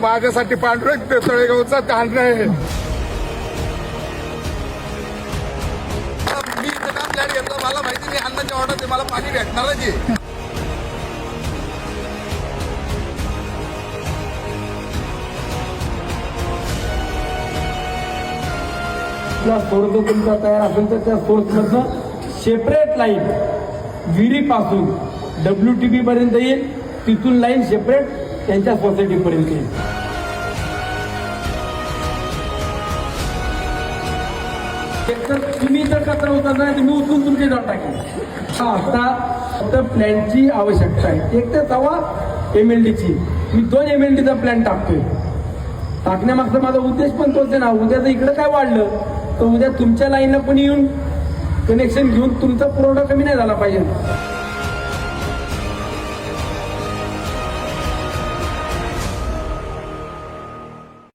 माझ्यासाठी पांडुरंग तळेगावचा तांडा आहे. मी इथं फ्लॅट घेतला मला माहिती नाही अन्नाच्या ऑर्डर मला पाणी भेटणारच आहे. त्या सोर्स जर तुमचा तयार असेल तर त्या सोर्समधनं सेपरेट लाईन विहिरीपासून डब्ल्यू टी बी पर्यंत येईल. तिथून लाईन सेपरेट त्यांच्या सोसायटीपर्यंत येईल. एकतर तुम्ही जर कचरा उचलला नाही तुम्ही उचलून तुमचे जाऊन टाकेल हा आता फक्त प्लॅनची आवश्यकता आहे. एक तर तवा एम एल डीची मी दोन एम एल डीचा प्लॅन टाकतोय. टाकण्यामागचा माझा उद्देश पण तोच आहे ना. उद्या जर इकडं काय वाढलं तर उद्या तुमच्या लाईनला कोणी येऊन कनेक्शन घेऊन तुमचा पुरवठा कमी नाही झाला पाहिजे.